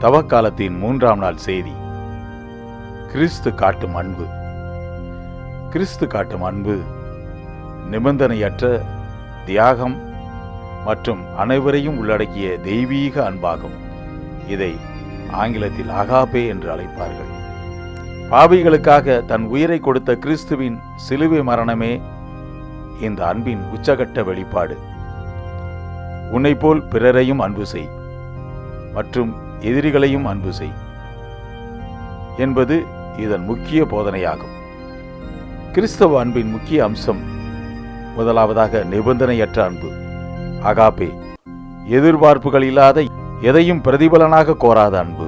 தவக்காலத்தின் மூன்றாம் நாள் செய்தி. கிறிஸ்து காட்டும் அன்பு. கிறிஸ்து காட்டும் அன்பு நிபந்தனையற்ற தியாகம் மற்றும் அனைவரையும் உள்ளடக்கிய தெய்வீக அன்பாகும். இதை ஆங்கிலத்தில் அகாபே என்று அழைப்பார்கள். பாவிகளுக்காக தன் உயிரை கொடுத்த கிறிஸ்துவின் சிலுவை மரணமே இந்த அன்பின் உச்சகட்ட வெளிப்பாடு. உன்னை போல் பிறரையும் அன்பு செய் மற்றும் எதிரிகளையும் அன்பு செய். என்பது இதன் முக்கிய போதனையாகும். கிறிஸ்தவ அன்பின் முக்கிய அம்சம் முதலாவதாக நிபந்தனையற்ற அன்பு அகாபே எதிர்பார்ப்புகள் இல்லாத எதையும் பிரதிபலனாக கோராத அன்பு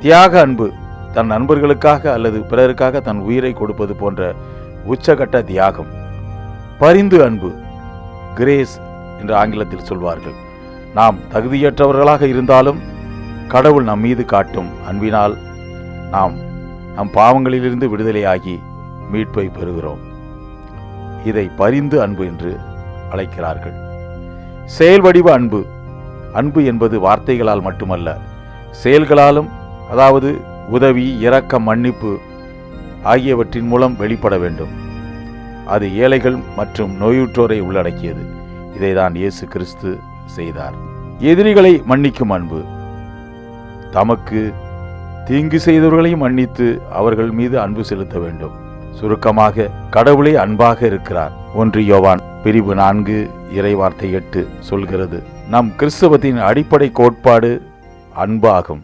தியாக அன்பு தன் நண்பர்களுக்காக அல்லது பிறருக்காக தன் உயிரை கொடுப்பது போன்ற உச்சகட்ட தியாகம். பரிந்து அன்பு கிரேஸ் என்று ஆங்கிலத்தில் சொல்வார்கள். நாம் தகுதியற்றவர்களாக இருந்தாலும் கடவுள் நம் மீது காட்டும் அன்பினால் நாம் நம் பாவங்களிலிருந்து விடுதலையாகி மீட்பை பெறுகிறோம். இதை பரிந்து அன்பு என்று அழைக்கிறார்கள். செயல் வடிவ அன்பு. அன்பு என்பது வார்த்தைகளால் மட்டுமல்ல செயல்களாலும் அதாவது உதவி இரக்க மன்னிப்பு ஆகியவற்றின் மூலம் வெளிப்பட வேண்டும். அது ஏழைகள் மற்றும் நோயுற்றோரை உள்ளடக்கியது. இதைதான் இயேசு கிறிஸ்து செய்தார். எதிரிகளை மன்னிக்கும் அன்பு. தமக்கு தீங்கு செய்தவர்களையும் மன்னித்து அவர்கள் மீது அன்பு செலுத்த வேண்டும். சுருக்கமாக கடவுளே அன்பாக இருக்கிறார். ஒன்று யோவான் பிரிவு நான்கு இறைவார்த்தை எட்டு சொல்கிறது. நம் கிறிஸ்தவத்தின் அடிப்படை கோட்பாடு அன்பாகும்.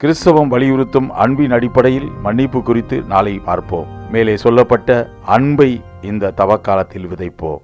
கிறிஸ்தவம் வலியுறுத்தும் அன்பின் அடிப்படையில் மன்னிப்பு குறித்து நாளை பார்ப்போம். மேலே சொல்லப்பட்ட அன்பை இந்த தவக்காலத்தில் விதைப்போம்.